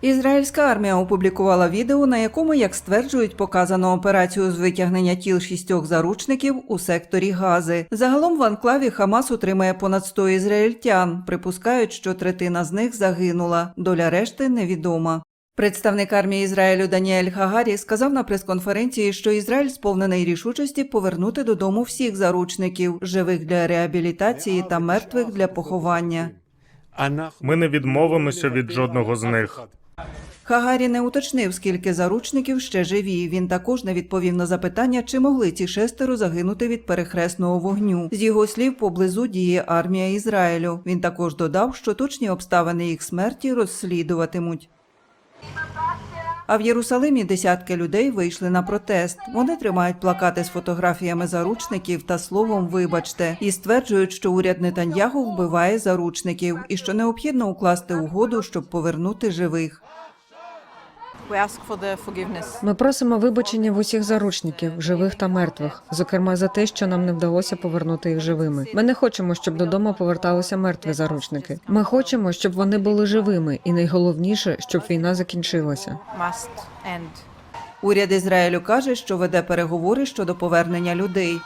Ізраїльська армія опублікувала відео, на якому, як стверджують, показано операцію з витягнення тіл шістьох заручників у секторі Гази. Загалом в анклаві Хамас утримає понад 100 ізраїльтян. Припускають, що третина з них загинула. Доля решти невідома. Представник армії Ізраїлю Даніель Хагарі сказав на прес-конференції, що Ізраїль сповнений рішучості повернути додому всіх заручників, живих для реабілітації та мертвих для поховання. Ми не відмовимося від жодного з них. Хагарі не уточнив, скільки заручників ще живі. Він також не відповів на запитання, чи могли ці шестеро загинути від перехресного вогню. З його слів, поблизу діє армія Ізраїлю. Він також додав, що точні обставини їх смерті розслідуватимуть. А в Єрусалимі десятки людей вийшли на протест. Вони тримають плакати з фотографіями заручників та словом «Вибачте» і стверджують, що уряд Нетаньягу вбиває заручників і що необхідно укласти угоду, щоб повернути живих. Ми просимо вибачення в усіх заручників, живих та мертвих, зокрема за те, що нам не вдалося повернути їх живими. Ми не хочемо, щоб додому поверталися мертві заручники. Ми хочемо, щоб вони були живими, і найголовніше, щоб війна закінчилася. Уряд Ізраїлю каже, що веде переговори щодо повернення людей.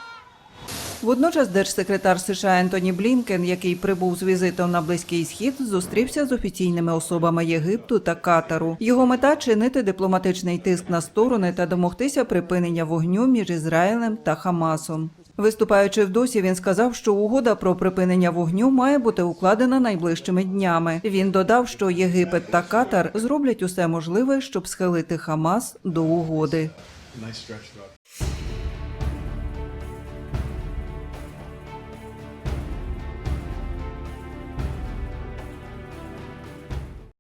Водночас держсекретар США Ентоні Блінкен, який прибув з візитом на Близький Схід, зустрівся з офіційними особами Єгипту та Катару. Його мета чинити дипломатичний тиск на сторони та домогтися припинення вогню між Ізраїлем та Хамасом. Виступаючи в досі, він сказав, що угода про припинення вогню має бути укладена найближчими днями. Він додав, що Єгипет та Катар зроблять усе можливе, щоб схилити Хамас до угоди.